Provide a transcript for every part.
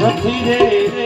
નથી રે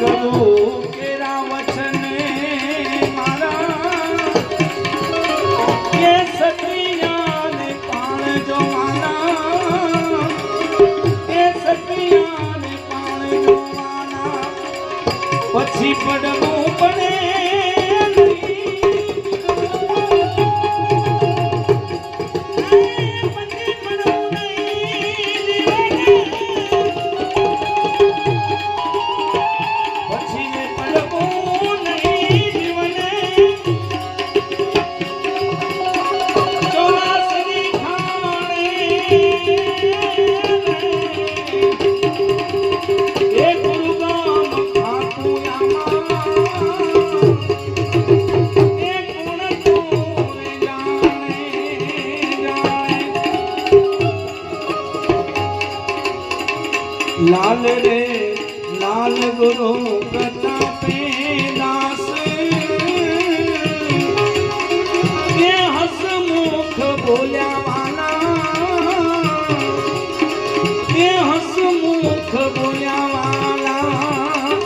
কাদু લાલ રે લાલ ગુરુ પ્રતાપે દાસ કે હસમુખ બોલ્યા વાલા કે હસમુખ બોલ્યા વાલા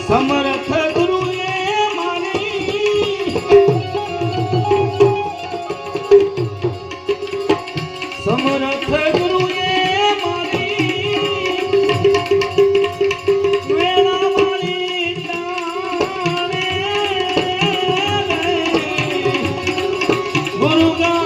સમર્થ ગુરુએ મારી સમર્થ ટાણે રે. ગુરુ ગા